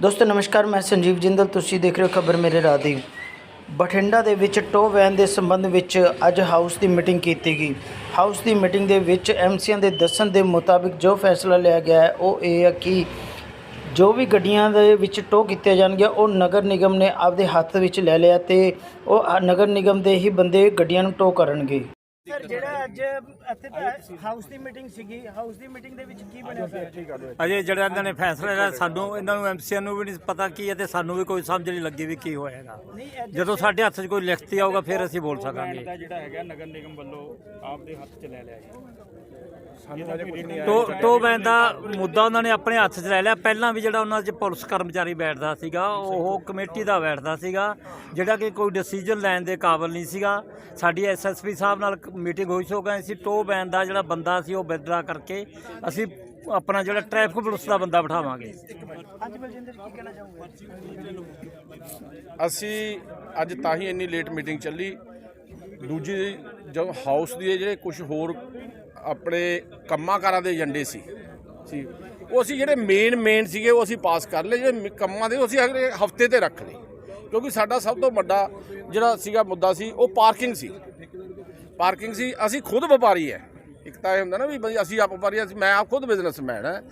ਦੋਸਤੋ, ਨਮਸਕਾਰ, ਮੈਂ ਸੰਜੀਵ ਜਿੰਦਲ। ਤੁਸੀਂ ਦੇਖ ਰਹੇ ਹੋ ਖਬਰ ਮੇਰੇ ਰਾਹ ਦੀ। ਬਠਿੰਡਾ ਦੇ ਵਿੱਚ ਟੋ ਵੈਨ ਦੇ ਸੰਬੰਧ ਵਿੱਚ ਅੱਜ ਹਾਊਸ ਦੀ ਮੀਟਿੰਗ ਕੀਤੀ ਗਈ। ਹਾਊਸ ਦੀ ਮੀਟਿੰਗ ਦੇ ਵਿੱਚ ਐਮਸੀਆਂ ਦੇ ਦੱਸਣ ਦੇ ਮੁਤਾਬਿਕ ਜੋ ਫੈਸਲਾ ਲਿਆ ਗਿਆ ਹੈ, ਉਹ ਇਹ ਹੈ ਕਿ ਜੋ ਵੀ ਗੱਡੀਆਂ ਦੇ ਵਿੱਚ ਟੋ ਕੀਤੇ ਜਾਣਗੇ, ਉਹ ਨਗਰ ਨਿਗਮ ਨੇ ਆਪਦੇ ਹੱਥ ਵਿੱਚ ਲੈ ਲਿਆ ਤੇ ਉਹ ਨਗਰ ਨਿਗਮ ਦੇ ਹੀ ਬੰਦੇ ਗੱਡੀਆਂ ਨੂੰ ਟੋ ਕਰਨਗੇ। ਸਰ ਜਿਹੜਾ ਅੱਜ ਇੱਥੇ ਹਾਊਸ ਦੀ ਮੀਟਿੰਗ ਸੀਗੀ ਹਾਊਸ ਦੀ ਮੀਟਿੰਗ ਦੇ ਵਿੱਚ ਕੀ ਬਣਿਆ ਸਰ ਅਜੇ ਜਿਹੜਾ ਇਹਨਾਂ ਨੇ ਫੈਸਲਾ ਲਿਆ ਸਾਨੂੰ ਇਹਨਾਂ ਨੂੰ ਐਮਸੀਆਂ ਨੂੰ ਵੀ ਨਹੀਂ ਪਤਾ ਕੀ ਹੈ ਤੇ ਸਾਨੂੰ ਵੀ ਕੋਈ ਸਮਝ ਨਹੀਂ ਲੱਗੀ ਵੀ ਕੀ ਹੋਏਗਾ ਜਦੋਂ ਸਾਡੇ ਹੱਥ 'ਚ ਕੋਈ ਲਿਖਤੀ ਆਊਗਾ ਫਿਰ ਅਸੀਂ ਬੋਲ ਸਕਾਂਗੇ। ਜਿਹੜਾ ਹੈਗਾ ਨਗਰ ਨਿਗਮ ਵੱਲੋਂ ਆਪਦੇ ਹੱਥ 'ਚ ਲੈ ਲਿਆ ਜੀ ਟੋ ਟੋ ਬੈਨ ਦਾ ਮੁੱਦਾ ਉਹਨਾਂ ਨੇ ਆਪਣੇ ਹੱਥ 'ਚ ਲੈ ਲਿਆ। ਪਹਿਲਾਂ ਵੀ ਜਿਹੜਾ ਉਹਨਾਂ 'ਚ ਪੁਲਿਸ ਕਰਮਚਾਰੀ ਬੈਠਦਾ ਸੀਗਾ ਉਹ ਕਮੇਟੀ ਦਾ ਬੈਠਦਾ ਸੀਗਾ ਜਿਹੜਾ ਕਿ ਕੋਈ ਡਿਸੀਜਨ ਲੈਣ ਦੇ ਕਾਬਿਲ ਨਹੀਂ ਸੀਗਾ। ਸਾਡੀ ਐਸਐਸਪੀ ਸਾਹਿਬ ਨਾਲ ਮੀਟਿੰਗ ਹੋਈ ਸੋ ਗਏ ਸੀ ਟੋ ਬੈਨ ਦਾ ਜਿਹੜਾ ਬੰਦਾ ਸੀ ਉਹ ਵਿਦਡਰਾ ਕਰਕੇ ਅਸੀਂ ਆਪਣਾ ਜਿਹੜਾ ਟ੍ਰੈਫਿਕ ਪੁਲਿਸ ਦਾ ਬੰਦਾ ਬਿਠਾਵਾਂਗੇ। ਅੱਜ ਬਲਜਿੰਦਰ ਕੀ ਕਹਿਣਾ ਚਾਹੋਗੇ? ਅਸੀਂ ਅੱਜ ਤਾਂ ਹੀ ਇੰਨੀ ਲੇਟ ਮੀਟਿੰਗ ਚੱਲੀ। ਦੂਜੀ ਜਦ ਹਾਊਸ ਦੀ ਜਿਹੜੇ ਕੁਝ ਹੋਰ ਆਪਣੇ ਕੰਮਾਂ ਕਾਰਾਂ ਦੇ ਏਜੰਡੇ ਸੀ। ਸੀ ਉਹ ਅਸੀਂ ਜਿਹੜੇ ਮੇਨ ਮੇਨ ਸੀਗੇ, ਉਹ ਅਸੀਂ ਪਾਸ ਕਰ ਲਏ। ਜਿਹੜੇ ਮ- ਕੰਮਾਂ ਦੇ, ਉਹ ਅਸੀਂ ਅਗਲੇ ਹਫ਼ਤੇ ਤੇ ਰੱਖ ਲਏ। ਕਿਉਂਕਿ ਸਾਡਾ ਸਭ ਤੋਂ ਵੱਡਾ ਜਿਹੜਾ ਸੀਗਾ ਮੁੱਦਾ ਸੀ, ਉਹ ਪਾਰਕਿੰਗ ਸੀ। ਪਾਰਕਿੰਗ ਸੀ। ਅਸੀਂ ਖੁਦ ਵਪਾਰੀ ਹੈ ਇੱਕ ਤਾਂ ਇਹ ਹੁੰਦਾ ਨਾ ਵੀ ਬਈ ਅਸੀਂ ਆਪ ਵਪਾਰੀ ਅਸੀਂ ਮੈਂ ਆਪ ਖੁਦ ਬਿਜ਼ਨਸਮੈਨ ਹਾਂ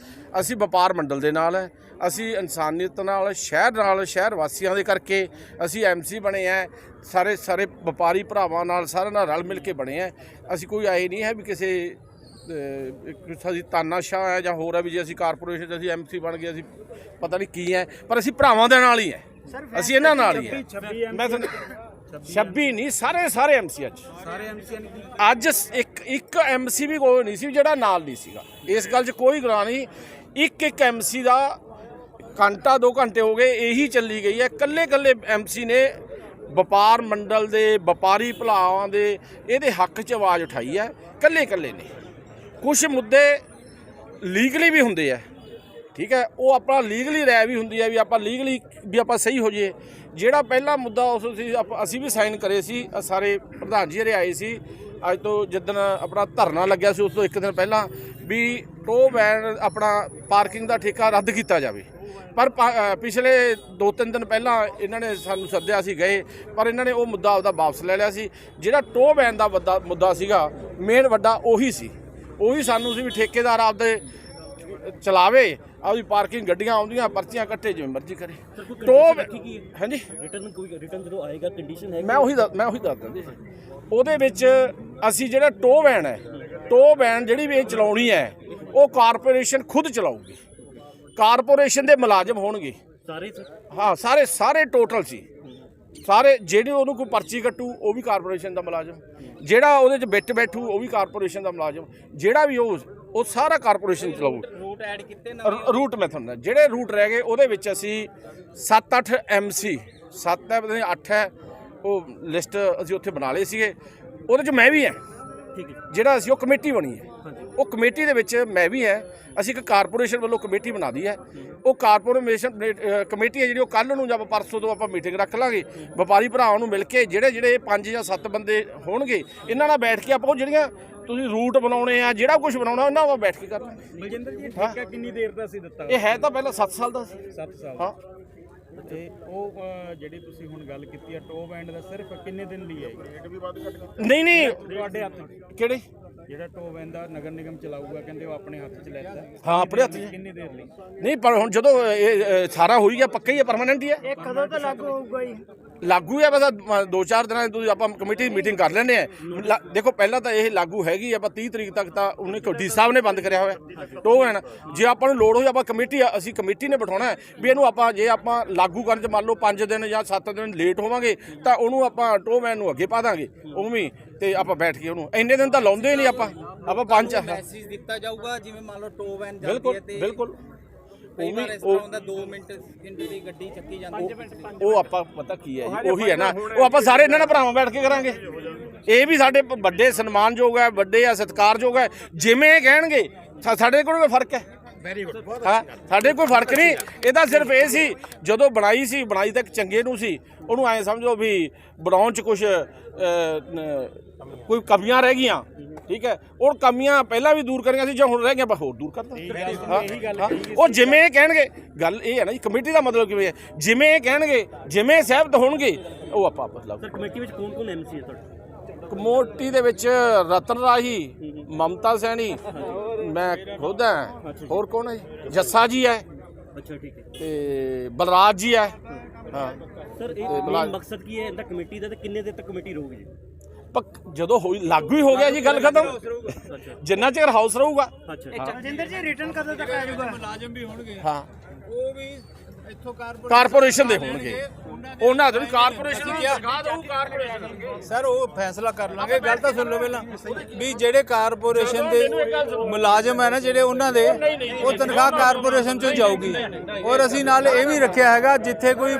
ਅਸੀਂ ਵਪਾਰ ਮੰਡਲ ਦੇ ਨਾਲ ਹੈ ਅਸੀਂ ਇਨਸਾਨੀਅਤ ਨਾਲ, ਸ਼ਹਿਰ ਨਾਲ, ਸ਼ਹਿਰ ਵਾਸੀਆਂ ਦੇ ਕਰਕੇ ਅਸੀਂ ਐਮਸੀ ਬਣੇ ਆ ਸਾਰੇ ਸਾਰੇ ਵਪਾਰੀ ਭਰਾਵਾਂ ਨਾਲ ਸਾਰਿਆਂ ਨਾਲ ਰਲ ਮਿਲ ਕੇ ਬਣੇ ਆ ਅਸੀਂ ਕੋਈ ਆਏ ਨਹੀਂ ਹੈ ਵੀ ਕਿਸੇ ਅਸੀਂ ਤਾਨਾਸ਼ਾਹ ਹੈ ਜਾਂ ਹੋਰ ਹੈ ਵੀ ਜੇ ਅਸੀਂ ਕਾਰਪੋਰੇਸ਼ਨ 'ਚ ਅਸੀਂ ਐਮਸੀ ਬਣ ਗਏ ਅਸੀਂ ਪਤਾ ਨਹੀਂ ਕੀ ਹੈ ਪਰ ਅਸੀਂ ਭਰਾਵਾਂ ਦੇ ਨਾਲ ਹੀ ਹੈ। ਅਸੀਂ ਇਹਨਾਂ ਨਾਲ ਹੀ ਹੈ। ਮੈਂ ਤੁਹਾਨੂੰ 26 ਨਹੀਂ ਸਾਰੇ ਸਾਰੇ ਐਮਸੀ ਅੱਜ। ਸਾਰੇ ਐਮਸੀਆਂ ਨੇ ਅੱਜ ਇੱਕ ਇੱਕ ਐਮਸੀ ਵੀ ਕੋਈ ਨਹੀਂ ਸੀ ਜਿਹੜਾ ਨਾਲ ਨਹੀਂ ਸੀਗਾ। ਇਸ ਗੱਲ 'ਚ ਕੋਈ ਗਲਾ ਨਹੀਂ। ਇੱਕ ਇੱਕ ਐਮਸੀ ਦਾ ਘੰਟਾ 2 ਘੰਟੇ ਹੋ ਗਏ ਇਹੀ ਚੱਲੀ ਗਈ ਹੈ। ਕੱਲੇ ਕੱਲੇ ਐਮਸੀ ਨੇ ਵਪਾਰ ਮੰਡਲ ਦੇ ਵਪਾਰੀ ਭਲਾਵਾਂ ਦੇ ਇਹਦੇ ਹੱਕ 'ਚ ਆਵਾਜ਼ ਉਠਾਈ ਹੈ। ਕੱਲੇ ਕੱਲੇ ਨੇ। ਕੁਝ ਮੁੱਦੇ ਲੀਗਲੀ ਵੀ ਹੁੰਦੇ ਆ। ਠੀਕ ਹੈ? ਉਹ ਆਪਣਾ ਲੀਗਲੀ ਰਾਇ ਵੀ ਹੁੰਦੀ ਹੈ ਵੀ ਆਪਾਂ ਲੀਗਲੀ ਵੀ ਆਪਾਂ ਸਹੀ ਹੋ ਜਾਈਏ। ਜਿਹੜਾ ਪਹਿਲਾ ਮੁੱਦਾ ਉਸ ਸੀ ਆਪ- ਅਸੀਂ ਵੀ ਸਾਈਨ ਕਰੇ ਸੀ ਸਾਰੇ ਪ੍ਰਧਾਨ ਜੀ ਹਰੇ ਆਏ ਸੀ। ਅੱਜ ਤੋਂ ਜਿੱਦਣ ਆਪਣਾ ਧਰਨਾ ਲੱਗਿਆ ਸੀ, ਉਸ ਤੋਂ ਇੱਕ ਦਿਨ ਪਹਿਲਾਂ ਵੀ ਟੋ ਵੈਨ ਆਪਣਾ ਪਾਰਕਿੰਗ ਦਾ ਠੇਕਾ ਰੱਦ ਕੀਤਾ ਜਾਵੇ। ਪਰ ਪਾ- ਪਿਛਲੇ 2-3 ਦਿਨ ਪਹਿਲਾਂ ਇਹਨਾਂ ਨੇ ਸਾਨੂੰ ਸੱਦਿਆ ਸੀ ਗਏ, ਪਰ ਇਹਨਾਂ ਨੇ ਉਹ ਮੁੱਦਾ ਆਪਦਾ ਵਾਪਸ ਲੈ ਲਿਆ ਸੀ। ਜਿਹੜਾ ਟੋ ਵੈਨ ਦਾ ਵੱਡਾ ਮੁੱਦਾ ਸੀਗਾ ਮੇਨ ਵੱਡਾ ਉਹੀ ਸੀ। ਉਹੀ ਸਾਨੂੰ ਸੀ ਵੀ ਠੇਕੇਦਾਰ ਆਪਦੇ ਚਲਾਵੇ ਆਪਦੀ ਪਾਰਕਿੰਗ ਗੱਡੀਆਂ ਆਉਂਦੀਆਂ ਪਰਚੀਆਂ ਕੱਟੇ ਜਿਵੇਂ ਮਰਜ਼ੀ ਕਰੇ। ਟੋ ਹਾਂਜੀ? ਰਿਟਰਨ ਕੋਈ ਰਿਟਰਨ ਜਦੋਂ ਆਏਗਾ ਕੰਡੀਸ਼ਨ ਹੈ ਮੈਂ ਉਹੀ ਮੈਂ ਉਹੀ ਦੱਸ ਦਿੰਦੀ ਉਹਦੇ ਵਿੱਚ ਅਸੀਂ ਜਿਹੜਾ ਟੋ ਵੈਨ ਹੈ ਟੋ ਵੈਨ ਜਿਹੜੀ ਵੀ ਇਹ ਚਲਾਉਣੀ ਹੈ ਉਹ ਕਾਰਪੋਰੇਸ਼ਨ ਖੁਦ ਚਲਾਊਗੀ। ਕਾਰਪੋਰੇਸ਼ਨ ਦੇ ਮੁਲਾਜ਼ਮ ਹੋਣਗੇ। ਸਾਰੇ ਹਾਂ ਸਾਰੇ ਸਾਰੇ ਟੋਟਲ ਸੀ। ਸਾਰੇ ਜਿਹੜੇ ਉਹਨੂੰ ਕੋਈ ਪਰਚੀ ਕੱਟੂ ਉਹ ਵੀ ਕਾਰਪੋਰੇਸ਼ਨ ਦਾ ਮੁਲਾਜ਼ਮ। ਜਿਹੜਾ ਉਹਦੇ 'ਚ ਵਿੱਚ ਬੈਠੂ ਉਹ ਵੀ ਕਾਰਪੋਰੇਸ਼ਨ ਦਾ ਮੁਲਾਜ਼ਮ। ਜਿਹੜਾ ਵੀ ਉਹ ਉਹ ਸਾਰਾ ਕਾਰਪੋਰੇਸ਼ਨ ਚਲਾਊ ਰੂਟ ਐਡ ਕੀਤੇ ਰੂਟ ਮੈਂ ਤੁਹਾਨੂੰ ਜਿਹੜੇ ਰੂਟ ਰਹਿ ਗਏ ਉਹਦੇ ਵਿੱਚ ਅਸੀਂ 7-8 ਐਮਸੀ 7 ਹੈ ਪਤਾ ਨਹੀਂ 8 ਹੈ ਉਹ ਲਿਸਟ ਅਸੀਂ ਉੱਥੇ ਬਣਾ ਲਏ ਸੀਗੇ। ਉਹਦੇ 'ਚ ਮੈਂ ਵੀ ਹੈ। ਜਿਹੜਾ ਅਸੀਂ ਉਹ ਕਮੇਟੀ ਬਣੀ ਹੈ। ਉਹ ਕਮੇਟੀ ਦੇ ਵਿੱਚ ਮੈਂ ਵੀ ਹੈ। ਅਸੀਂ ਇੱਕ ਕਾਰਪੋਰੇਸ਼ਨ ਵੱਲੋਂ ਕਮੇਟੀ ਬਣਾ ਦੀ ਹੈ। ਉਹ ਕਾਰਪੋਰੇਸ਼ਨ ਕਮੇਟੀ ਹੈ ਜਿਹੜੀ ਉਹ ਕੱਲ ਨੂੰ ਜਾਂ ਪਰਸੋਂ ਤੋਂ ਆਪਾਂ ਮੀਟਿੰਗ ਰੱਖ ਲਾਂਗੇ। ਵਪਾਰੀ ਭਰਾਵਾਂ ਨੂੰ ਮਿਲ ਕੇ ਜਿਹੜੇ ਜਿਹੜੇ 5 ਜਾਂ 7 ਬੰਦੇ ਹੋਣਗੇ ਇਹਨਾਂ ਨਾਲ ਬੈਠ ਕੇ ਆਪਾਂ ਉਹ ਜਿਹੜੀਆਂ ਤੁਸੀਂ ਰੂਟ ਬਣਾਉਣੇ ਆ ਜਿਹੜਾ ਕੁਝ ਬਣਾਉਣਾ ਉਹਨਾਂ ਨਾਲ ਬੈਠ ਕੇ ਕਰ ਲਾਂਗੇ। ਬਲਜਿੰਦਰ ਜੀ ਠੇਕਾ ਕਿੰਨੀ ਦੇਰ ਦਾ ਸੀ ਦਿੱਤਾ? ਇਹ ਹੈ ਤਾਂ ਪਹਿਲਾਂ 7 ਸਾਲ ਦਾ ਸੀ। 7 ਸਾਲ। ਹਾਂ। ਤੇ ਉਹ ਅ, ਜਿਹੜੀ ਤੁਸੀਂ ਹੁਣ ਗੱਲ ਕੀਤੀ ਆ ਟੋ ਬੈਂਡ ਦਾ ਸਿਰਫ ਕਿੰਨੇ ਦਿਨ ਲਈ ਆਏਗੀ ਨਹੀਂ ਨਹੀਂ। ਤੁਹਾਡੇ ਹੱਥ ਕਿਹੜੇ? ਜਿਹੜਾ ਟੋ ਬੈਂਡ ਦਾ ਨਗਰ ਨਿਗਮ ਚਲਾਊਗਾ ਕਹਿੰਦੇ ਉਹ ਆਪਣੇ ਹੱਥ 'ਚ ਲੈਤਾ ਹਾਂ ਆਪਣੇ ਹੱਥ 'ਚ। ਕਿੰਨੀ ਦੇਰ ਲਈ? ਨਹੀਂ ਪਰ ਹੁਣ ਜਦੋਂ ਇਹ ਇਹ ਸਾਰਾ ਹੋਈ ਗਿਆ ਪੱਕਾ ਹੀ ਹੈ ਪਰਮਾਨੈਂਟ ਹੀ ਹੈ? ਇਹ ਕਦੋਂ ਤੋਂ ਲਾਗੂ ਹੋਊਗਾ ਜੀ? ਲਾਗੂ ਹੈ ਬਸ ਦੋ ਚਾਰ ਦਿਨਾਂ ਤੁਸੀਂ ਆਪਾਂ ਕਮੇਟੀ ਮੀਟਿੰਗ ਕਰ ਲੈਂਦੇ ਆ ਦੇਖੋ ਪਹਿਲਾਂ ਤਾਂ ਇਹ ਲਾਗੂ ਹੈਗੀ ਆ, ਆਪਾਂ 30 ਤਰੀਕ ਤੱਕ ਤਾਂ ਉਹਨੇ ਕੋਡੀ ਸਾਹਿਬ ਨੇ ਬੰਦ ਕਰਿਆ ਹੋਇਆ। ਟੋ ਹੈ ਨਾ। ਜੇ ਆਪਾਂ ਨੂੰ ਲੋੜ ਹੋਈ ਆਪਾਂ ਕਮੇਟੀ ਅਸੀਂ ਕਮੇਟੀ ਨੇ ਬਿਠਾਉਣਾ ਹੈ ਵੀ ਇਹਨੂੰ ਆਪਾਂ ਜੇ ਆਪਾਂ ਲਾਗੂ ਕਰਨ 'ਚ ਮੰਨ ਲਓ 5 ਦਿਨ ਜਾਂ 7 ਦਿਨ ਲੇਟ ਹੋਵਾਂਗੇ ਤਾਂ ਉਹਨੂੰ ਆਪਾਂ ਟੋ ਮੈਨ ਨੂੰ ਅੱਗੇ ਪਾ ਦਾਂਗੇ ਉਵੇਂ ਤੇ ਆਪਾਂ ਬੈਠ ਕੇ ਉਹਨੂੰ। ਇੰਨੇ ਦਿਨ ਤਾਂ ਲਾਉਂਦੇ ਨਹੀਂ ਆਪਾਂ। ਆਪਾਂ ਪੰਜ ਮੈਸੇਜ ਦਿੱਤਾ ਜਾਊਗਾ ਜਿਵੇਂ ਮੰਨ ਲਓ ਟੋ ਵੈਨ ਜਾਂਦੀ ਬਿਲਕੁਲ ਹੈ ਤੇ ਬਿਲਕੁਲ। ਕਈ ਵਾਰ ਇਸ ਤਰ੍ਹਾਂ ਹੁੰਦਾ 2 ਮਿੰਟ ਸਕਿੰਟ ਦੀ ਗੱਡੀ ਚੱਕੀ ਜਾਂਦੀ। ਉਹ ਆਪਾਂ ਪਤਾ ਕੀ ਹੈ ਜੀ ਉਹੀ ਹੈ ਨਾ ਉਹ ਆਪਾਂ ਸਾਰੇ ਇਹਨਾਂ ਨਾਲ ਭਰਾਵਾਂ ਬੈਠ ਕੇ ਕਰਾਂਗੇ। ਇਹ ਵੀ ਸਾਡੇ ਵੱਡੇ ਸਨਮਾਨਯੋਗ ਹੈ ਵੱਡੇ ਆ ਸਤਿਕਾਰਯੋਗ ਹੈ ਜਿਵੇਂ ਇਹ ਕਹਿਣਗੇ ਸਾਡੇ ਕੋਲ ਕੋਈ ਫ਼ਰਕ ਹੈ। ਹਾਂ ਸਾਡੇ ਕੋਈ ਫ਼ਰਕ ਨਹੀਂ ਇਹਦਾ ਸਿਰਫ ਇਹ ਸੀ ਜਦੋਂ ਬਣਾਈ ਸੀ ਬਣਾਈ ਤੱਕ ਚੰਗੇ ਨੂੰ ਸੀ ਉਹਨੂੰ ਐ ਸਮਝੋ ਵੀ ਬਣਾਉਣ ਚ ਕੁਝ ਕੋਈ ਕਮੀਆਂ ਰਹਿ ਗਈਆਂ ਠੀਕ ਹੈ? ਉਹ ਕਮੀਆਂ ਪਹਿਲਾਂ ਵੀ ਦੂਰ ਕਰੀਆਂ ਸੀ ਜਾਂ ਹੁਣ ਰਹਿ ਗਈਆਂ ਆਪਾਂ ਹੋਰ ਦੂਰ ਕਰ ਦਾਂਗੇ ਹਾਂ, ਹਾਂ। ਉਹ ਜਿਵੇਂ ਇਹ ਕਹਿਣਗੇ ਗੱਲ ਇਹ ਹੈ ਨਾ ਜੀ ਕਮੇਟੀ ਦਾ ਮਤਲਬ ਕਿਵੇਂ ਹੈ? ਜਿਵੇਂ ਇਹ ਕਹਿਣਗੇ ਜਿਵੇਂ ਸਹਿਮਤ ਹੋਣਗੇ ਉਹ ਆਪਾਂ ਬਦਲਾਵ ਸਰ ਕਮੇਟੀ ਵਿੱਚ ਕੌਣ ਕੌਣ ਐਮਸੀ ਹੈ ਤੁਹਾਡੇ? ਕਮੋਟੀ ਦੇ ਵਿੱਚ ਰਤਨ ਰਾਹੀ ਮਮਤਾ ਸੈਣੀ ਮੈਂ ਖੁਦ ਹਾਂ। ਹੋਰ ਕੌਣ ਹੈ ਜੀ? ਜੱਸਾ ਜੀ ਹੈ। ਅੱਛਾ ਠੀਕ ਹੈ। ਤੇ ਬਲਰਾਜ ਜੀ ਹੈ। ਹਾਂ। ਸਰ ਇਹ ਤੇ ਬਲਾ- main ਮਕਸਦ ਕੀ ਹੈ? ਇਹਦਾ ਕਮੇਟੀ ਦਾ ਤੇ ਕਿੰਨੇ ਦਿਨ ਤੱਕ ਕਮੇਟੀ ਰਹੂਗੀ ਜੀ? ਪੱਕ ਜਦੋਂ ਹੋਈ ਲਾਗੂ ਹੀ ਹੋ ਗਿਆ ਜੀ ਗੱਲ ਖਤਮ। ਜਿੰਨਾ ਚਿਰ ਹਾਊਸ ਰਹੂਗਾ। ਅੱਛਾ ਰਜਿੰਦਰ ਜੀ ਰਿਟਰਨ ਕਦੋਂ ਤੱਕ ਆ ਜਾਊਗਾ? ਮੁਲਾਜ਼ਮ ਵੀ ਹੋਣਗੇ। ਹਾਂ। ਉਹ ਵੀ ਕਾਰਪੋਰੇਸ਼ਨ ਦੇ ਹੋਣਗੇ। ਉਹਨਾਂ ਦੇ ਕਾਰਪੋਰੇਸ਼ਨ ਨੂੰ ਲਗਾ ਦਊ ਕਾਰਪੋਰੇਸ਼ਨ ਸਰ ਉਹ ਫੈਸਲਾ ਕਰ ਲਾਂਗੇ। ਗੱਲ ਤਾਂ ਸੁਣ ਲਓ ਪਹਿਲਾਂ। ਵੀ ਜਿਹੜੇ ਕਾਰਪੋਰੇਸ਼ਨ ਦੇ ਮੁਲਾਜ਼ਮ ਹੈ ਨਾ ਜਿਹੜੇ ਉਹਨਾਂ ਦੇ ਉਹ ਤਨਖਾਹ ਕਾਰਪੋਰੇਸ਼ਨ ਚੋਂ ਜਾਊਗੀ। ਔਰ ਅਸੀਂ ਨਾਲ ਇਹ ਵੀ ਰੱਖਿਆ ਹੈਗਾ ਜਿੱਥੇ ਕੋਈ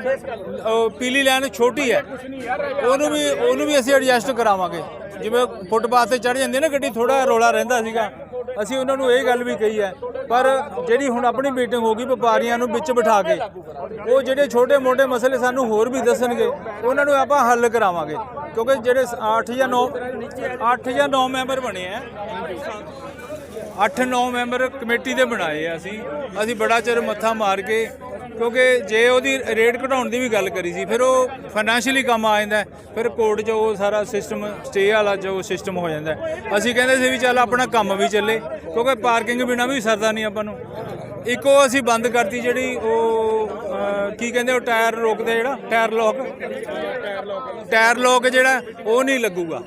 ਪੀਲੀ ਲਾਈਨ ਛੋਟੀ ਹੈ। ਉਹਨੂੰ ਵੀ ਉਹਨੂੰ ਵੀ ਅਸੀਂ ਐਡਜਸਟ ਕਰਾਵਾਂਗੇ। ਜਿਵੇਂ ਫੁੱਟਪਾਥ ਤੇ ਚੜ ਜਾਂਦੀ ਹੈ ਨਾ ਗੱਡੀ ਥੋੜਾ ਰੋਲਾ ਰਹਿੰਦਾ ਸੀਗਾ। ਅਸੀਂ ਉਹਨਾਂ ਨੂੰ ਇਹ ਗੱਲ ਵੀ ਕਹੀ ਹੈ ਪਰ ਜਿਹੜੀ ਹੁਣ ਆਪਣੀ ਮੀਟਿੰਗ ਹੋਗੀ ਵਪਾਰੀਆਂ ਨੂੰ ਵਿੱਚ ਬਿਠਾ ਕੇ, ਉਹ ਜਿਹੜੇ ਛੋਟੇ-ਮੋਟੇ ਮਸਲੇ ਸਾਨੂੰ ਹੋਰ ਵੀ ਦੱਸਣਗੇ, ਉਹਨਾਂ ਨੂੰ ਆਪਾਂ ਹੱਲ ਕਰਾਵਾਂਗੇ। ਕਿਉਂਕਿ ਜਿਹੜੇ 8 ਜਾਂ 9 8 ਜਾਂ 9 ਮੈਂਬਰ ਬਣੇ ਆ 8-9 ਮੈਂਬਰ ਕਮੇਟੀ ਦੇ ਬਣਾਏ ਆ ਅਸੀਂ। ਅਸੀਂ ਬੜਾ ਚਿਰ ਮੱਥਾ ਮਾਰ ਕੇ ਕਿਉਂਕਿ ਜੇ ਉਹਦੀ ਰੇਟ ਘਟਾਉਣ ਦੀ ਵੀ ਗੱਲ ਕਰੀ ਸੀ, ਫਿਰ ਉਹ ਫਾਈਨੈਂਸ਼ੀਅਲੀ ਕੰਮ ਆ ਜਾਂਦਾ ਫਿਰ ਕੋਰਟ 'ਚ ਉਹ ਸਾਰਾ ਸਿਸਟਮ ਸਟੇ ਵਾਲਾ ਜੋ ਸਿਸਟਮ ਹੋ ਜਾਂਦਾ ਅਸੀਂ ਕਹਿੰਦੇ ਸੀ ਵੀ ਚੱਲ ਆਪਣਾ ਕੰਮ ਵੀ ਚੱਲੇ, ਕਿਉਂਕਿ ਪਾਰਕਿੰਗ ਬਿਨਾ ਵੀ ਸਰਦਾ ਨਹੀਂ ਆਪਾਂ ਨੂੰ। ਇੱਕ ਉਹ ਅਸੀਂ ਬੰਦ ਕਰਤੀ ਜਿਹੜੀ ਉਹ ਕੀ ਕਹਿੰਦੇ ਉਹ ਟਾਇਰ ਰੋਕਦੇ ਜਿਹੜਾ ਟਾਇਰ ਲੋਕ ਟਾਇਰ ਲੋਕ ਜਿਹੜਾ, ਉਹ ਨਹੀਂ ਲੱਗੂਗਾ।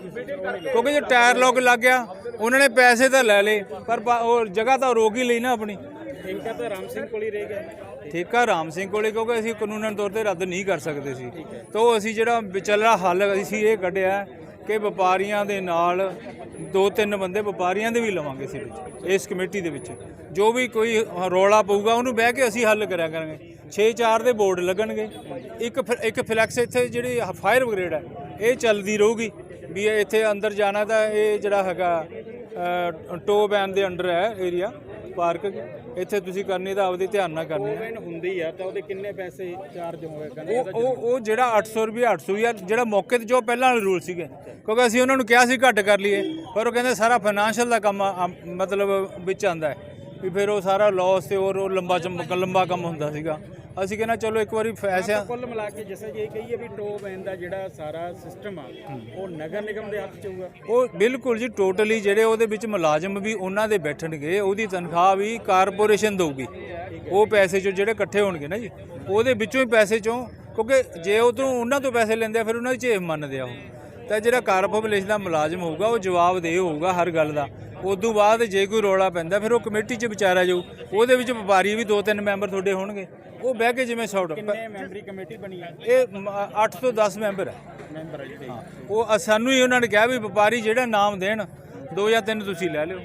ਕਿਉਂਕਿ ਜੇ ਟਾਇਰ ਲੋਕ ਲੱਗ ਗਿਆ, ਉਹਨਾਂ ਨੇ ਪੈਸੇ ਤਾਂ ਲੈ ਲਏ, ਪਰ ਉਹ ਜਗ੍ਹਾ ਤਾਂ ਰੋਕ ਹੀ ਲਈ ਨਾ ਆਪਣੀ। ਠੇਕਾ ਤਾਂ ਰਾਮ ਸਿੰਘ ਕੋਲ ਹੀ ਰਹਿ ਗਿਆ ਠੇਕਾ ਰਾਮ ਸਿੰਘ ਕੋਲੇ ਕਿਉਂਕਿ ਅਸੀਂ ਕਾਨੂੰਨਨ ਤੌਰ ਤੇ ਰੱਦ ਨਹੀਂ ਕਰ ਸਕਦੇ ਸੀ। ਤਾਂ ਉਹ ਅਸੀਂ ਜਿਹੜਾ ਵਿਚਾਲਾ ਹੱਲ ਅਸੀਂ ਇਹ ਕੱਢਿਆ ਕਿ ਵਪਾਰੀਆਂ ਦੇ ਨਾਲ ਦੋ ਤਿੰਨ ਬੰਦੇ ਵਪਾਰੀਆਂ ਦੇ ਵੀ ਲਵਾਂਗੇ ਅਸੀਂ ਵਿੱਚ ਇਸ ਕਮੇਟੀ ਦੇ ਵਿੱਚ। ਜੋ ਵੀ ਕੋਈ ਰੌਲਾ ਪਊਗਾ ਉਹਨੂੰ ਬਹਿ ਕੇ ਅਸੀਂ ਹੱਲ ਕਰਿਆ ਕਰਾਂਗੇ। 6-4 ਦੇ ਬੋਰਡ ਲੱਗਣਗੇ। ਇੱਕ ਇੱਕ ਫਲੈਕਸ ਇੱਥੇ ਜਿਹੜੀ ਫਾਇਰ ਬ੍ਰਿਗੇਡ ਹੈ ਇਹ ਚੱਲਦੀ ਰਹੂਗੀ। ਵੀ ਇੱਥੇ ਅੰਦਰ ਜਾਣਾ ਤਾਂ ਇਹ ਜਿਹੜਾ ਹੈਗਾ ਅ, ਟੋ ਬੈਨ ਦੇ ਅੰਡਰ ਹੈ ਏਰੀਆ ਪਾਰਕ ਇੱਥੇ ਤੁਸੀਂ ਕਰਨੀ ਤਾਂ ਆਪਦੇ ਧਿਆਨ ਨਾਲ ਕਰਨੀ ਹੈ। ਮੈਨ ਹੁੰਦੀ ਆ ਤਾਂ ਉਹਦੇ ਕਿੰਨੇ ਪੈਸੇ ਚਾਰਜ ਹੋਏਗਾ ਉਹ ਉਹ ਉਹ ਜਿਹੜਾ 800 ਰੁਪਏ 800 ਹੀ ਆ ਜਿਹੜਾ ਮੌਕੇ ਤੇ ਜੋ ਪਹਿਲਾਂ ਵਾਲੇ ਰੂਲ ਸੀਗੇ ਕਿਉਂਕਿ ਅਸੀਂ ਉਹਨਾਂ ਨੂੰ ਕਿਹਾ ਸੀ ਘੱਟ ਕਰ ਲਈਏ ਪਰ ਉਹ ਕਹਿੰਦੇ ਸਾਰਾ ਫਾਈਨਾਂਸ਼ੀਅਲ ਦਾ ਕੰਮ ਆ- ਆ- ਮਤਲਬ ਵਿੱਚ ਆਂਦਾ ਹੈ। ਵੀ ਫਿਰ ਉਹ ਸਾਰਾ ਲਾਸ ਤੇ ਹੋਰ ਉਹ ਲੰਬਾ ਚਮ- ਲੰਬਾ ਕੰਮ ਹੁੰਦਾ ਸੀਗਾ। ਅਸੀਂ ਕਹਿੰਦਾ ਚਲੋ ਇੱਕ ਵਾਰੀ ਫੈਸਿਆ ਕੁੱਲ ਮਿਲਾ ਕੇ ਜਿਵੇਂ ਜੇ ਕਹੀਏ ਵੀ ਟੋ ਵੈਨ ਦਾ ਜਿਹੜਾ ਸਾਰਾ ਸਿਸਟਮ ਆ ਉਹ ਨਗਰ ਨਿਗਮ ਦੇ ਹੱਥ ਚ ਹੋਊਗਾ। ਉਹ ਬਿਲਕੁਲ ਜੀ ਟੋਟਲੀ ਜਿਹੜੇ ਉਹਦੇ ਵਿੱਚ ਮੁਲਾਜ਼ਮ ਵੀ ਉਹਨਾਂ ਦੇ ਬੈਠਣਗੇ ਉਹਦੀ ਤਨਖਾਹ ਵੀ ਕਾਰਪੋਰੇਸ਼ਨ ਦਊਗੀ। ਉਹ ਪੈਸੇ ਚੋਂ ਜਿਹੜੇ ਇਕੱਠੇ ਹੋਣਗੇ ਨਾ ਜੀ ਉਹਦੇ ਵਿੱਚੋਂ ਹੀ ਪੈਸੇ ਚੋਂ ਕਿਉਂਕਿ ਜੇ ਉਹ ਤੋਂ ਉਹਨਾਂ ਤੋਂ ਪੈਸੇ ਲੈਂਦੇ ਆ ਫਿਰ ਉਹਨਾਂ ਦੀ ਝੇਪ ਮੰਨਦੇ ਆ ਉਹ। ਤਾਂ ਜਿਹੜਾ ਕਾਰਪੋਰੇਸ਼ਨ ਦਾ ਮੁਲਾਜ਼ਮ ਹੋਊਗਾ ਉਹ ਜਵਾਬਦੇਹ ਹੋਊਗਾ ਹਰ ਗੱਲ ਦਾ। ਉਦੋਂ ਬਾਅਦ ਜੇ ਕੋਈ ਰੌਲਾ ਪੈਂਦਾ ਫਿਰ ਉਹ ਕਮੇਟੀ 'ਚ ਵਿਚਾਰਿਆ ਜਾਊ। ਉਹਦੇ ਵਿੱਚ ਵਪਾਰੀ ਵੀ ਦੋ ਤਿੰਨ ਮੈਂਬਰ ਤੁਹਾਡੇ ਹੋਣਗੇ। ਉਹ ਬਹਿ ਕੇ ਜਿਵੇਂ ਸ਼ਾਰਟ ਕਿੰਨੇ ਮੈਂਬਰੀ ਕਮੇਟੀ ਬਣੀ ਆ ਇਹ 8 ਤੋਂ 10 ਮੈਂਬਰ ਹੈ। ਮੈਂਬਰ ਜਿਹੜੇ ਉਹ ਸਾਨੂੰ ਹੀ ਉਹਨਾਂ ਨੇ ਕਿਹਾ ਵੀ ਵਪਾਰੀ ਜਿਹੜਾ ਨਾਮ ਦੇਣ ਦੋ ਜਾਂ ਤਿੰਨ ਤੁਸੀਂ ਲੈ ਲਿਓ।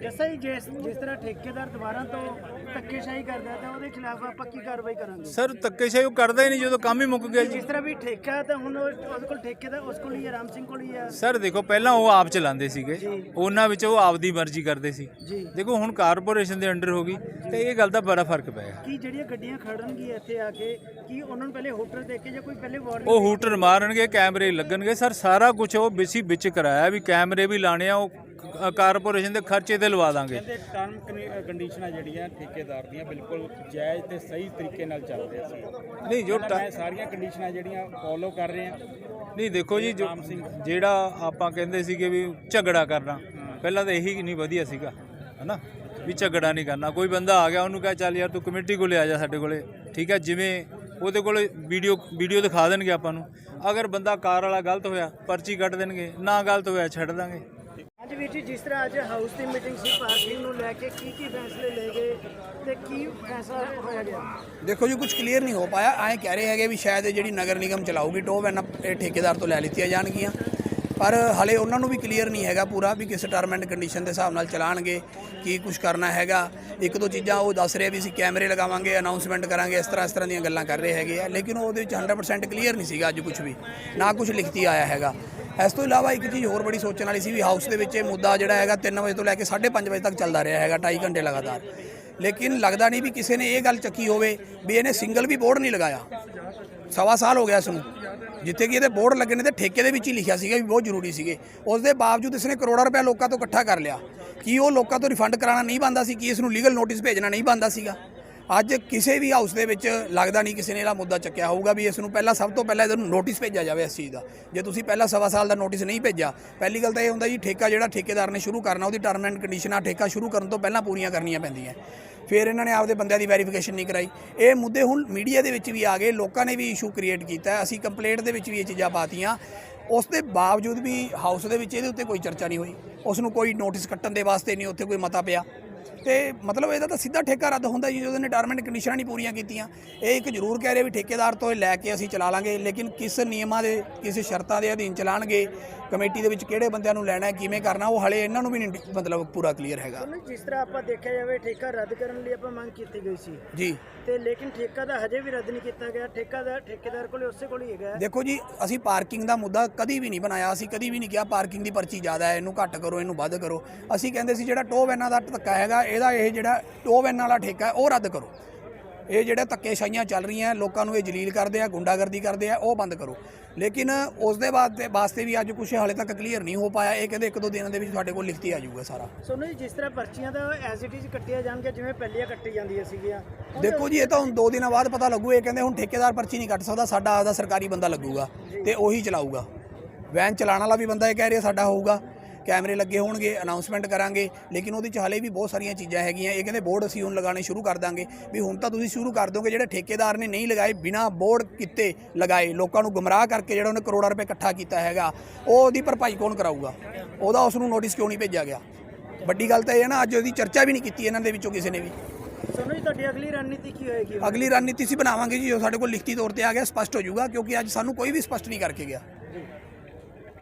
ਜੈਸਾ ਹੀ ਜਿਸ ਜਿਸ ਤਰ੍ਹਾਂ ਠੇਕੇਦਾਰ ਦੁਬਾਰਾ ਤੋਂ ਧੱਕੇਸ਼ਾਹੀ ਕਰਦਾ ਤਾਂ ਉਹਦੇ ਖਿਲਾਫ ਆਪਾਂ ਕੀ ਕਾਰਵਾਈ ਕਰਾਂਗੇ? ਸਰ ਧੱਕੇਸ਼ਾਹੀ ਉਹ ਕਰਦਾ ਹੀ ਨਹੀਂ ਜਦੋਂ ਕੰਮ ਹੀ ਮੁੱਕ ਗਿਆ ਜੀ। ਜਿਸ ਤਰ੍ਹਾਂ ਵੀ ਠੇਕਾ ਹੈ ਤਾਂ ਹੁਣ ਉਹ- ਉਹਦੇ ਕੋਲ ਠੇਕੇ ਦਾ ਉਸ ਕੋਲ ਹੀ ਹੈ ਰਾਮ ਸਿੰਘ ਕੋਲ ਹੀ ਹੈ। ਸਰ ਦੇਖੋ ਪਹਿਲਾਂ ਉਹ ਆਪ ਚਲਾਉਂਦੇ ਸੀਗੇ। ਉਹਨਾਂ ਵਿੱਚ ਉਹ ਆਪਦੀ ਮਰਜ਼ੀ ਕਰਦੇ ਸੀ। ਜੀ। ਦੇਖੋ ਹੁਣ ਕਾਰਪੋਰੇਸ਼ਨ ਦੇ ਅੰਡਰ ਹੋ ਗਈ ਤੇ ਇਹ ਗੱਲ ਦਾ ਬੜਾ ਫ਼ਰਕ ਪਿਆ। ਕੀ ਜਿਹੜੀਆਂ ਗੱਡੀਆਂ ਖੜਨਗੀਆਂ ਇੱਥੇ ਆ ਕੇ ਕੀ ਉਹਨਾਂ ਨੂੰ ਪਹਿਲੇ ਹੋਟਲ ਦੇ ਕੇ ਜਾਂ ਕੋਈ ਪਹਿਲੇ ਵਾਰਨਿੰਗ ਉਹ ਹੂਟਰ ਮਾਰਨਗੇ ਕੈਮਰੇ ਲੱਗਣਗੇ। ਸਰ ਸਾਰਾ ਕੁਝ ਉਹ ਬਿਸੀ ਵਿੱਚ ਕਰਾਇਆ ਵੀ ਕੈਮਰੇ ਵੀ ਲਾਣੇ ਆ ਉਹ ਕਾਰਪੋਰੇਸ਼ਨ ਦੇ ਖਰਚੇ ਤੇ ਲਵਾ ਦਾਂਗੇ। ਕਹਿੰਦੇ ਟਰਮ ਕੰਡੀਸ਼ਨਾਂ ਜਿਹੜੀਆਂ ਠੇਕੇਦਾਰ ਦੀਆਂ ਬਿਲਕੁਲ ਜਾਇਜ਼ ਤੇ ਸਹੀ ਤਰੀਕੇ ਨਾਲ ਚੱਲ ਰਿਹਾ ਸੀ। ਨਹੀਂ ਜੋ ਕਹਿੰਦਾ ਮੈਂ ਸਾਰੀਆਂ ਕੰਡੀਸ਼ਨਾਂ ਜਿਹੜੀਆਂ ਫੋਲੋ ਕਰ ਰਹੇ। ਆ ਨਹੀਂ ਦੇਖੋ ਜੀ ਜੋ ਜਿਹੜਾ ਆਪਾਂ ਕਹਿੰਦੇ ਸੀਗੇ ਵੀ ਝਗੜਾ ਕਰਨਾ ਪਹਿਲਾਂ ਤਾਂ ਇਹੀ ਨਹੀਂ ਵਧੀਆ ਸੀਗਾ ਹਨਾ? ਵੀ ਝਗੜਾ ਨਹੀਂ ਕਰਨਾ। ਕੋਈ ਬੰਦਾ ਆ ਗਿਆ ਉਹਨੂੰ ਕਹੇ ਚੱਲ ਯਾਰ ਤੂੰ ਕਮੇਟੀ ਕੋਲੇ ਆ ਜਾ ਸਾਡੇ ਕੋਲੇ। ਠੀਕ ਹੈ ਜਿਵੇਂ ਉਹਦੇ ਕੋਲੇ ਵੀਡੀਓ ਵੀਡੀਓ ਦਿਖਾ ਦੇਣਗੇ ਆਪਾਂ ਨੂੰ। ਅਗਰ ਬੰਦਾ ਕਾਰ ਵਾਲਾ ਗਲਤ ਹੋਇਆ ਪਰਚੀ ਕੱਟ ਦੇਣਗੇ ਨਾ ਗਲਤ ਹੋਇਆ ਛੱਡ ਦਾਂਗੇ। ਅੱਜ ਵੀਰ ਜੀ, ਜਿਸ ਤਰ੍ਹਾਂ ਅੱਜ ਹਾਊਸ ਦੀ ਮੀਟਿੰਗ ਸੀ ਪਾਰਕਿੰਗ ਨੂੰ ਲੈ ਕੇ ਕੀ ਕੀ ਫੈਸਲੇ ਲਏ ਗਏ ਤੇ ਕੀ ਫੈਸਲਾ ਹੋਇਆ ਗਿਆ? ਦੇਖੋ ਜੀ ਕੁਝ ਕਲੀਅਰ ਨਹੀਂ ਹੋ ਪਾਇਆ। ਐਂ ਕਹਿ ਰਹੇ ਹੈਗੇ ਵੀ ਸ਼ਾਇਦ ਇਹ ਜਿਹੜੀ ਨਗਰ ਨਿਗਮ ਚਲਾਊਗੀ ਟੋ ਇਹਨਾਂ ਇਹ ਠੇਕੇਦਾਰ ਤੋਂ ਲੈ ਲਿੱਤੀਆਂ ਜਾਣਗੀਆਂ। ਪਰ ਹਲੇ ਉਹਨਾਂ ਨੂੰ ਵੀ ਕਲੀਅਰ ਨਹੀਂ ਹੈਗਾ ਪੂਰਾ ਵੀ ਕਿਸ ਟਰਮ ਐਂਡ ਕੰਡੀਸ਼ਨ ਦੇ ਹਿਸਾਬ ਨਾਲ ਚਲਾਣਗੇ, ਕੀ ਕੁਝ ਕਰਨਾ ਹੈਗਾ। ਇੱਕ ਦੋ ਚੀਜ਼ਾਂ ਉਹ ਦੱਸ ਰਹੇ ਵੀ ਅਸੀਂ ਕੈਮਰੇ ਲਗਾਵਾਂਗੇ ਅਨਾਉਂਸਮੈਂਟ ਕਰਾਂਗੇ, ਇਸ ਤਰ੍ਹਾਂ ਇਸ ਤਰ੍ਹਾਂ ਦੀਆਂ ਗੱਲਾਂ ਕਰ ਰਹੇ ਹੈਗੇ ਆ। ਲੇਕਿਨ ਉਹਦੇ ਵਿੱਚ 100% ਕਲੀਅਰ ਨਹੀਂ ਸੀਗਾ ਅੱਜ ਕੁਝ ਵੀ। ਨਾ ਕੁਝ ਲਿਖਤੀ ਆਇਆ ਹੈਗਾ। ਇਸ ਤੋਂ ਇਲਾਵਾ ਇੱਕ ਚੀਜ਼ ਹੋਰ ਬੜੀ ਸੋਚਣ ਵਾਲੀ ਸੀ ਵੀ ਹਾਊਸ ਦੇ ਵਿੱਚ ਇਹ ਮੁੱਦਾ ਜਿਹੜਾ ਹੈਗਾ 3 ਵਜੇ ਤੋਂ ਲੈ ਕੇ 5:30 ਵਜੇ ਤੱਕ ਚੱਲਦਾ ਰਿਹਾ ਹੈਗਾ 2.5 ਘੰਟੇ ਲਗਾਤਾਰ। ਲੇਕਿਨ ਲੱਗਦਾ ਨਹੀਂ ਵੀ ਕਿਸੇ ਨੇ ਇਹ ਗੱਲ ਚੱਕੀ ਹੋਵੇ ਵੀ ਇਹਨੇ ਸਿੰਗਲ ਵੀ ਬੋਰਡ ਨਹੀਂ ਲਗਾਇਆ। ਸਵਾ ਸਾਲ ਹੋ ਗਿਆ ਇਸ ਨੂੰ। ਜਿੱਥੇ ਕਿ ਇਹਦੇ ਬੋਰਡ ਲੱਗੇ ਨੇ ਤੇ ਠੇਕੇ ਦੇ ਵਿੱਚ ਹੀ ਲਿਖਿਆ ਸੀਗਾ ਵੀ ਬਹੁਤ ਜ਼ਰੂਰੀ ਸੀਗੇ। ਉਸ ਦੇ ਬਾਵਜੂਦ ਇਸਨੇ ਕਰੋੜਾਂ ਰੁਪਏ ਲੋਕਾਂ ਤੋਂ ਇਕੱਠਾ ਕਰ ਲਿਆ। ਕੀ ਉਹ ਲੋਕਾਂ ਤੋਂ ਰਿਫੰਡ ਕਰਾਉਣਾ ਨਹੀਂ ਬੰਦਾ ਸੀ, ਕੀ ਇਸ ਨੂੰ ਲੀਗਲ ਨੋਟਿਸ ਭੇਜਣਾ ਨਹੀਂ ਬੰਦਾ ਸੀਗਾ? ਅੱਜ ਕਿਸੇ ਵੀ ਹਾਊਸ ਦੇ ਵਿੱਚ ਲੱਗਦਾ ਨਹੀਂ ਕਿਸੇ ਨੇ ਇਹਦਾ ਮੁੱਦਾ ਚੱਕਿਆ ਹੋਊਗਾ ਵੀ ਇਸ ਨੂੰ ਪਹਿਲਾਂ ਸਭ ਤੋਂ ਪਹਿਲਾਂ ਇਹਨੂੰ ਨੋਟਿਸ ਭੇਜਿਆ ਜਾਵੇ ਇਸ ਚੀਜ਼ ਦਾ। ਜੇ ਤੁਸੀਂ ਪਹਿਲਾਂ ਸਵਾ ਸਾਲ ਦਾ ਨੋਟਿਸ ਨਹੀਂ ਭੇਜਿਆ, ਪਹਿਲੀ ਗੱਲ ਤਾਂ ਇਹ ਹੁੰਦਾ ਜੀ ਠੇਕਾ ਜਿਹੜਾ ਠੇਕੇਦਾਰ ਨੇ ਸ਼ੁਰੂ ਕਰਨਾ, ਉਹਦੀ ਟਰਮ ਐਂਡ ਕੰਡੀਸ਼ਨਾਂ ਠੇਕਾ ਸ਼ੁਰੂ ਕਰਨ ਤੋਂ ਪਹਿਲਾਂ ਪੂਰੀਆਂ ਕਰਨੀਆਂ ਪੈਂਦੀਆਂ। ਫਿਰ ਇਹਨਾਂ ਨੇ ਆਪਦੇ ਬੰਦਿਆਂ ਦੀ ਵੈਰੀਫਿਕੇਸ਼ਨ ਨਹੀਂ ਕਰਾਈ। ਇਹ ਮੁੱਦੇ ਹੁਣ ਮੀਡੀਆ ਦੇ ਵਿੱਚ ਵੀ ਆ ਗਏ, ਲੋਕਾਂ ਨੇ ਵੀ ਇਸ਼ੂ ਕ੍ਰੀਏਟ ਕੀਤਾ। ਅਸੀਂ ਕੰਪਲੇਂਟ ਦੇ ਵਿੱਚ ਵੀ ਇਹ ਚੀਜ਼ਾਂ ਪਾਤੀਆਂ। ਉਸ ਦੇ ਬਾਵਜੂਦ ਵੀ ਹਾਊਸ ਦੇ ਵਿੱਚ ਇਹਦੇ ਉੱਤੇ ਕੋਈ ਚਰਚਾ ਨਹੀਂ ਹੋਈ। ਉਸ ਨੂੰ ਕੋਈ ਨੋਟਿਸ ਕੱਟਣ ਦੇ ਵਾਸਤੇ ਨਹੀਂ ਉੱਥੇ ਕੋਈ ਮਤਾ ਪਿਆ। ਤੇ ਮਤਲਬ ਇਹਦਾ ਤਾਂ ਸਿੱਧਾ ਠੇਕਾ ਰੱਦ ਹੁੰਦਾ ਜੀ ਜਦੋਂ ਨੇ ਟਰਮ ਐਂਡ ਕੰਡੀਸ਼ਨਾਂ ਨਹੀਂ ਪੂਰੀਆਂ ਕੀਤੀਆਂ। ਇਹ ਇੱਕ ਜ਼ਰੂਰ ਕਹਿ ਰਹੇ ਵੀ ਠੇਕੇਦਾਰ ਤੋਂ ਇਹ ਲੈ ਕੇ ਅਸੀਂ ਚਲਾ ਲਾਂਗੇ ਲੇਕਿਨ ਕਿਸ ਨਿਯਮਾਂ ਦੇ ਕਿਸ ਸ਼ਰਤਾਂ ਦੇ ਅਧੀਨ ਚਲਾਣਗੇ ਕਮੇਟੀ ਦੇ ਵਿੱਚ ਕਿਹੜੇ ਬੰਦਿਆਂ ਨੂੰ ਲੈਣਾ ਹੈ ਕਿਵੇਂ ਕਰਨਾ ਉਹ ਹਲੇ ਇਹਨਾਂ ਨੂੰ ਵੀ ਨਹੀਂ ਮਤਲਬ ਪੂਰਾ ਕਲੀਅਰ ਹੈਗਾ। ਜਿਸ ਤਰ੍ਹਾਂ ਆਪਾਂ ਦੇਖਿਆ ਜਾਵੇ ਠੇਕਾ ਰੱਦ ਕਰਨ ਲਈ ਆਪਾਂ ਮੰਗ ਕੀਤੀ ਗਈ ਸੀ। ਜੀ। ਤੇ ਲੇਕਿਨ ਠੇਕਾ ਦਾ ਹਜੇ ਵੀ ਰੱਦ ਨਹੀਂ ਕੀਤਾ ਗਿਆ ਠੇਕਾ ਦਾ ਠੇਕੇਦਾਰ ਕੋਲੇ ਉਸੇ ਕੋਲ ਹੀ ਹੈਗਾ। ਦੇਖੋ ਜੀ ਅਸੀਂ ਪਾਰਕਿੰਗ ਦਾ ਮੁੱਦਾ ਕਦੀ ਵੀ ਨਹੀਂ ਬਣਾਇਆ ਅਸੀਂ ਕਦੀ ਵੀ ਨਹੀਂ ਕਿਹਾ ਪਾਰਕਿੰਗ ਦੀ ਪਰਚੀ ਜ਼ਿਆਦਾ ਹੈ ਇਹਨੂੰ ਘੱਟ ਕਰੋ ਇਹਨੂੰ ਵੱਧ ਕਰੋ। ਅਸੀਂ ਕਹਿੰਦੇ ਸੀ ਜਿਹੜਾ ਟੋ ਵੈਨਾਂ ਦਾ ਧੱਕਾ ਹੈਗਾ ਇਹਦਾ ਇਹ ਜਿਹੜਾ ਟੋ ਵੈਨਾਂ ਵਾਲਾ ਠੇਕਾ ਉਹ ਰੱਦ ਕਰੋ। ਇਹ ਜਿਹੜੇ ਧੱਕੇ ਸ਼ਾਈਆਂ ਚੱਲ ਰਹੀਆਂ ਲੋਕਾਂ ਨੂੰ ਇਹ ਜਲੀਲ ਕਰਦੇ ਆ ਗੁੰਡਾਗਰਦੀ ਕਰਦੇ ਆ ਉਹ ਬੰਦ ਕਰੋ। ਲੇਕਿਨ ਉਸ ਦੇ ਬਾਅਦ ਦੇ ਵਾਸਤੇ ਵੀ ਅੱਜ ਕੁਝ ਹਾਲੇ ਤੱਕ ਕਲੀਅਰ ਨਹੀਂ ਹੋ ਪਾਇਆ। ਇਹ ਕਹਿੰਦੇ ਇੱਕ ਦੋ ਦਿਨਾਂ ਦੇ ਵਿੱਚ ਤੁਹਾਡੇ ਕੋਲ ਲਿਖਤੀ ਆ ਜਾਊਗਾ ਸਾਰਾ। ਸੋਨੂੰ ਜੀ ਜਿਸ ਤਰ੍ਹਾਂ ਪਰਚੀਆਂ ਦਾ ਐਜ਼ ਇਟ ਇਜ਼ ਕੱਟੀਆਂ ਜਾਣਗੀਆਂ ਜਿਵੇਂ ਪਹਿਲੀਆਂ ਕੱਟੀ ਜਾਂਦੀਆਂ ਸੀਗੀਆਂ। ਦੇਖੋ ਜੀ ਇਹ ਤਾਂ ਹੁਣ ਦੋ ਦਿਨਾਂ ਬਾਅਦ ਪਤਾ ਲੱਗੂ। ਇਹ ਕਹਿੰਦੇ ਹੁਣ ਠੇਕੇਦਾਰ ਪਰਚੀ ਨਹੀਂ ਕੱਟ ਸਕਦਾ ਸਾਡਾ ਆਪਦਾ ਸਰਕਾਰੀ ਬੰਦਾ ਲੱਗੂਗਾ ਤੇ ਉਹੀ ਚਲਾਊਗਾ। ਵੈਨ ਚਲਾਉਣ ਵਾਲਾ ਵੀ ਬੰਦਾ ਇਹ ਕਹਿ ਰਿਹਾ ਸਾਡਾ ਹੋਊਗਾ। ਕੈਮਰੇ ਲੱਗੇ ਹੋਣਗੇ ਅਨਾਉਂਸਮੈਂਟ ਕਰਾਂਗੇ ਲੇਕਿਨ ਉਹਦੇ ਚ ਹਾਲੇ ਵੀ ਬਹੁਤ ਸਾਰੀਆਂ ਚੀਜ਼ਾਂ ਹੈਗੀਆਂ। ਇਹ ਕਹਿੰਦੇ ਬੋਰਡ ਅਸੀਂ ਹੁਣ ਲਗਾਉਣੇ ਸ਼ੁਰੂ ਕਰ ਦਾਂਗੇ। ਵੀ ਹੁਣ ਤਾਂ ਤੁਸੀਂ ਸ਼ੁਰੂ ਕਰ ਦੋਗੇ ਜਿਹੜੇ ਠੇਕੇਦਾਰ ਨੇ ਨਹੀਂ ਲਗਾਏ ਬਿਨਾ ਬੋਰਡ ਕਿਤੇ ਲਗਾਏ ਲੋਕਾਂ ਨੂੰ ਗੁੰਮਰਾਹ ਕਰਕੇ ਜਿਹੜਾ ਉਹਨੇ ਕਰੋੜਾਂ ਰੁਪਏ ਇਕੱਠਾ ਕੀਤਾ ਹੈਗਾ ਉਹ ਉਹਦੀ ਭਰਪਾਈ ਕੌਣ ਕਰਾਊਗਾ? ਉਹਦਾ ਉਸ ਨੂੰ ਨੋਟਿਸ ਕਿਉਂ ਨਹੀਂ ਭੇਜਿਆ ਗਿਆ? ਵੱਡੀ ਗੱਲ ਤਾਂ ਇਹ ਹੈ ਨਾ ਅੱਜ ਉਹਦੀ ਚਰਚਾ ਵੀ ਨਹੀਂ ਕੀਤੀ ਇਹਨਾਂ ਦੇ ਵਿੱਚੋਂ ਕਿਸੇ ਨੇ ਵੀ। ਸੋਨੂੰ ਜੀ ਤੁਹਾਡੀ ਅਗਲੀ ਰਣਨੀਤੀ ਕੀ ਹੋਏਗੀ? ਅਗਲੀ ਰਣਨੀਤੀ ਸੀ ਬਣਾਵਾਂਗੇ ਜੀ ਜੋ ਸਾਡੇ ਕੋਲ ਲਿਖਤੀ ਤੌਰ ਤੇ ਆ ਗਿਆ ਸਪਸ਼ਟ ਹੋ ਜਾਊਗਾ ਕਿਉਂਕਿ ਅੱਜ ਸਾਨੂੰ ਕੋਈ ਵੀ ਸਪਸ਼ਟ ਨਹੀਂ ਕਰਕੇ ਗਿਆ।